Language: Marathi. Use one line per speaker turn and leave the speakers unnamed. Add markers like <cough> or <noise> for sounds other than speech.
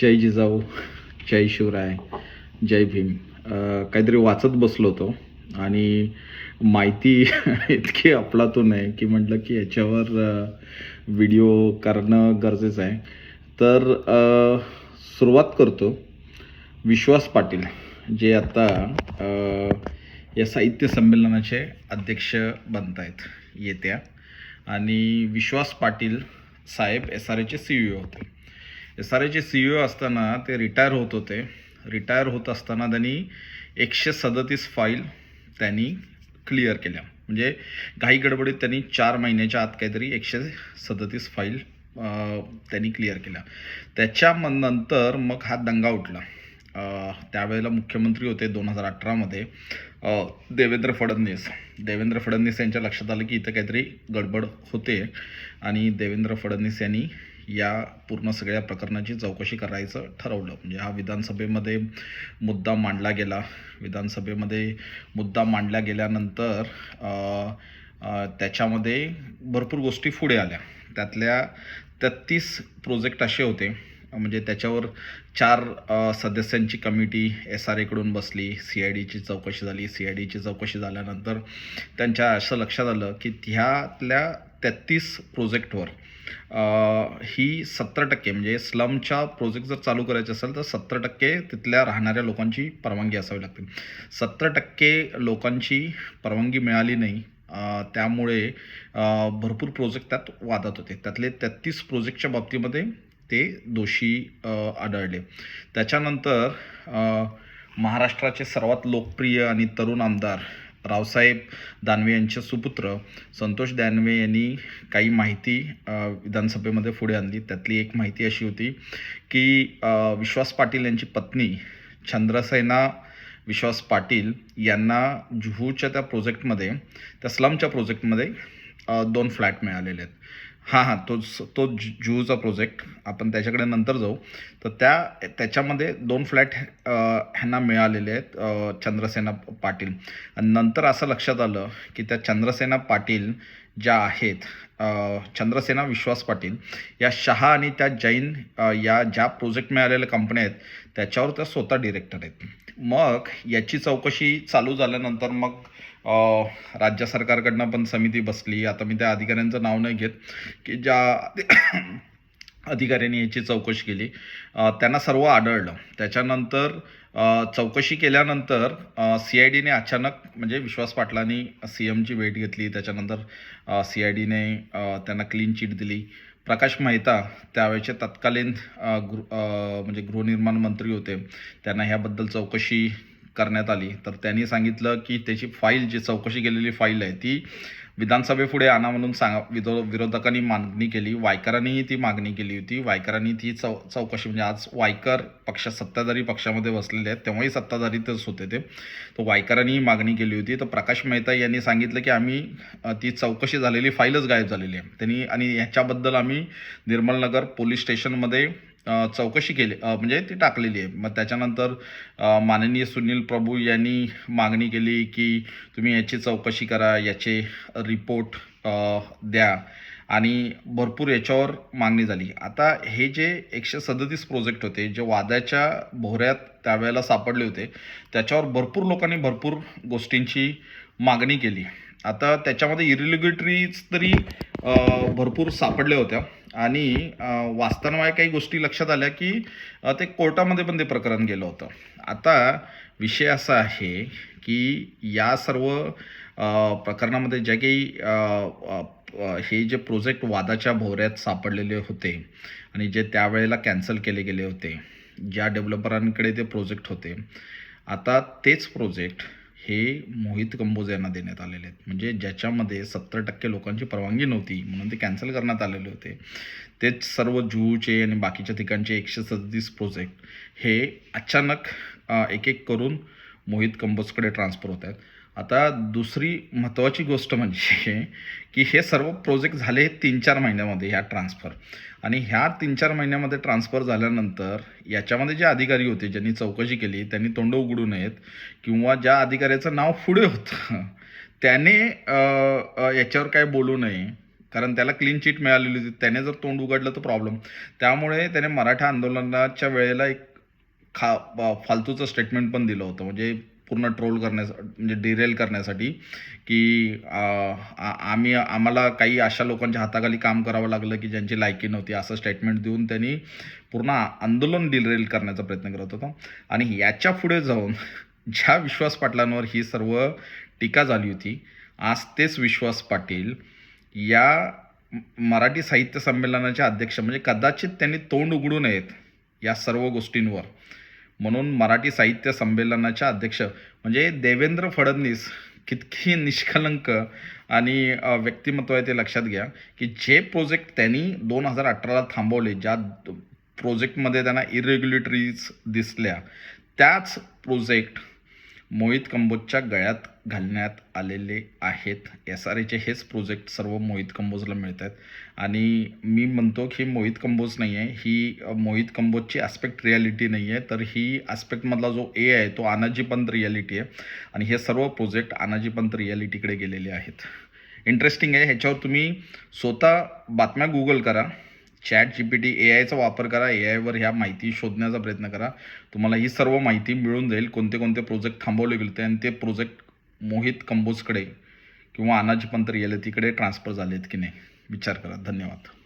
जय जिजाऊ जय शिवराय जय भीम. काहीतरी वाचत बसलो होतो आणि माहिती <laughs> इतकी अफलातून आहे की म्हटलं की याच्यावर व्हिडिओ करणं गरजेचं आहे. तर सुरुवात करतो विश्वास पाटील जे आता या साहित्य संमेलनाचे अध्यक्ष बनत आहेत येत्या. आणि विश्वास पाटील साहेब एस आर एचे सी ई होते. एस आर आयचे सी ई असताना ते रिटायर होत होते. रिटायर होत असताना त्यांनी एकशे सदतीस फाईल त्यांनी क्लिअर केल्या. म्हणजे घाई गडबडीत त्यांनी चार महिन्याच्या आत काहीतरी एकशे सदतीस फाईल त्यांनी क्लिअर केल्या. त्याच्या नंतर मग हा दंगा उठला. त्यावेळेला मुख्यमंत्री होते दोन हजार अठरामध्ये देवेंद्र फडणवीस. देवेंद्र फडणवीस यांच्या लक्षात आलं की इथं काहीतरी गडबड होते आणि देवेंद्र फडणवीस यांनी या पूर्ण सगळ्या प्रकरणाची चौकशी करायचं ठरवलं. म्हणजे हा विधानसभेमध्ये मुद्दा मांडला गेला. विधानसभेमध्ये मुद्दा मांडला गेल्यानंतर त्याच्यामध्ये भरपूर गोष्टी पुढे आल्या. त्यातल्या तेहतीस प्रोजेक्ट असे होते. म्हणजे त्याच्यावर चार सदस्यांची कमिटी एस आर एकडून बसली सी आय डीची चौकशी झाली. सी आय डीची चौकशी झाल्यानंतर त्यांच्या असं लक्षात आलं की ह्यातल्या तेहतीस प्रोजेक्टवर ही सत्तर टक्के म्हणजे स्लमच्या प्रोजेक्ट जर चालू करायचे असेल तर सत्तर टक्के तिथल्या राहणाऱ्या लोकांची परवानगी असावी लागते. सत्तर टक्के लोकांची परवानगी मिळाली नाही त्यामुळे भरपूर प्रोजेक्ट त्यात वादात होते. त्यातले तेहतीस प्रोजेक्टच्या बाबतीमध्ये ते दोषी आढळले. त्याच्यानंतर महाराष्ट्राचे सर्वात लोकप्रिय आणि तरुण आमदार रावसाहेब दानवे यांचे सुपुत्र संतोष दानवे यांनी काही माहिती विधानसभेमध्ये पुढे आणली. त्यातली एक माहिती अशी होती की विश्वास पाटील यांची पत्नी चंद्रसेना विश्वास पाटील यांना जुहूच्या त्या प्रोजेक्टमध्ये त्या स्लमच्या प्रोजेक्टमध्ये दोन फ्लॅट मिळालेले आहेत. हां हां तो तो जूचा जुहूचा प्रोजेक्ट आपण त्याच्याकडे नंतर जाऊ. तर त्या त्याच्यामध्ये दोन फ्लॅट ह्यांना मिळालेले आहेत चंद्रसेना पाटील. आणि नंतर असं लक्षात आलं की त्या चंद्रसेना पाटील ज्या आहेत चंद्रसेना विश्वास पाटील या शहा आणि त्या जैन या ज्या प्रोजेक्ट मिळालेल्या कंपन्या आहेत त्याच्यावर त्या स्वतः डिरेक्टर आहेत. मग याची चौकशी चालू झाल्यानंतर मग राज्य सरकारकडनं पण समिती बसली. आता मी त्या अधिकाऱ्यांचं नाव नाही घेत की ज्या <coughs> अधिकाऱ्यांनी याची चौकशी केली. त्यांना सर्व आढळलं. त्याच्यानंतर चौकशी केल्यानंतर सी आय डीने अचानक म्हणजे विश्वास पाटलांनी सी एमची भेट घेतली. त्याच्यानंतर सी आय डीने त्यांना क्लीन चिट दिली. प्रकाश मेहता त्यावेळेचे तत्कालीन गृ म्हणजे गृहनिर्माण मंत्री होते. त्यांना ह्याबद्दल चौकशी करण्यात आली. तर त्यांनी सांगितलं की त्याची फाईल जी चौकशी केलेली फाईल आहे ती विधानसभेपुढे आणा म्हणून सांगा विरो विरोधकांनी मागणी केली वायकरांनीही ती मागणी केली होती. वायकरांनी ती चौ चौकशी म्हणजे आज वायकर पक्ष सत्ताधारी पक्षामध्ये बसलेले आहेत तेव्हाही सत्ताधारीतच होते ते. तर वायकरांनीही मागणी केली होती. तर प्रकाश मेहता यांनी सांगितलं की आम्ही ती चौकशी झालेली फाईलच गायब झालेली आहे. त्यांनी आणि ह्याच्याबद्दल आम्ही निर्मलनगर पोलीस स्टेशनमध्ये चौकशी केली म्हणजे ती टाकलेली आहे. मग त्याच्यानंतर माननीय सुनील प्रभू यांनी मागणी केली की तुम्ही याची चौकशी करा याचे रिपोर्ट द्या. आणि भरपूर याच्यावर मागणी झाली. आता हे जे एकशे सदतीस प्रोजेक्ट होते जे वादाच्या भोऱ्यात त्यावेळेला सापडले होते त्याच्यावर भरपूर लोकांनी भरपूर गोष्टींची मागणी केली. आता त्याच्यामध्ये इरिलिगेटरीच तरी भरपूर सापडल्या होत्या. आणि वाचताना काही गोष्टी लक्षात आल्या की ते कोर्टामध्ये पण ते प्रकरण गेलं होतं. आता विषय असा आहे की या सर्व प्रकरणामध्ये ज्या काही हे जे प्रोजेक्ट वादाच्या भोवऱ्यात सापडलेले होते आणि जे त्यावेळेला कॅन्सल केले गेले होते ज्या डेव्हलपरांकडे ते प्रोजेक्ट होते आता तेच प्रोजेक्ट हे मोहित कंबोज यांना देण्यात आलेले आहेत. म्हणजे ज्याच्यामध्ये सत्तर टक्के लोकांची परवानगी नव्हती म्हणून ते कॅन्सल करण्यात आलेले होते. तेच सर्व जुहूचे आणि बाकीच्या ठिकाणचे एकशे सदतीस प्रोजेक्ट हे अचानक एक एक करून मोहित कंबोजकडे ट्रान्सफर होत आहेत. आता दुसरी महत्त्वाची गोष्ट म्हणजे <laughs> की हे सर्व प्रोजेक्ट झाले तीन चार महिन्यामध्ये ह्या ट्रान्सफर आणि ह्या तीन चार महिन्यामध्ये ट्रान्सफर झाल्यानंतर याच्यामध्ये जे अधिकारी होते ज्यांनी चौकशी केली त्यांनी तोंड उघडू नयेत किंवा ज्या अधिकाऱ्याचं नाव पुढे होतं त्याने याच्यावर काय बोलू नये. कारण त्याला क्लीन चिट मिळालेली होती. त्याने जर तोंड उघडलं तर प्रॉब्लेम त्यामुळे त्याने मराठा आंदोलनाच्या वेळेला एक खा फालतूचं स्टेटमेंट पण दिलं होतं. म्हणजे पूर्ण ट्रोल करण्यासाठी म्हणजे डिरेल करण्यासाठी की आम्ही आम्हाला काही अशा लोकांच्या हाताखाली काम करावं लागलं की ज्यांची लायकी नव्हती असं स्टेटमेंट देऊन त्यांनी पूर्ण आंदोलन डिरेल करण्याचा प्रयत्न करत होता. आणि याच्यापुढे जाऊन <laughs> ज्या विश्वास पाटलांवर ही सर्व टीका झाली होती आज तेच विश्वास पाटील या मराठी साहित्य संमेलनाचे अध्यक्ष म्हणजे कदाचित त्यांनी तोंड उघडू नयेत या सर्व गोष्टींवर. म्हणून मराठी साहित्य संमेलनाच्या अध्यक्ष म्हणजे देवेंद्र फडणवीस कितकी निष्कलंक आणि व्यक्तिमत्व आहे ते लक्षात घ्या की जे प्रोजेक्ट त्यांनी दोन हजार अठराला थांबवले ज्या प्रोजेक्टमध्ये त्यांना इरेग्युलेटरीज दिसल्या त्याच प्रोजेक्ट मोहित कंबोजच्या गळ्यात घालण्यात आलेले आहेत. एस आर एचे हेच प्रोजेक्ट सर्व मोहित कंबोजला मिळत आहेत. आणि मी म्हणतो की मोहित कंबोज नाही आहे. ही मोहित कंबोजची ॲस्पेक्ट रियालिटी नाही आहे. तर ही ॲस्पेक्टमधला जो ए आहे तो अनाजीपंत रियालिटी आहे. आणि हे सर्व प्रोजेक्ट अनाजीपंत रियालिटीकडे गेलेले आहेत. इंटरेस्टिंग आहे. ह्याच्यावर तुम्ही स्वतः बातम्या गुगल करा. Chat G P T A आयचा वापर करा ए आयवर ह्या माहिती शोधण्याचा प्रयत्न करा. तुम्हाला ही सर्व माहिती मिळून जाईल. कोणते कोणते प्रोजेक्ट थांबवले गेले होते आणि ते प्रोजेक्ट मोहित कंबोजकडे किंवा अनाजीपंत तिकडे ट्रान्सफर झालेत की नाही? विचार करा. धन्यवाद.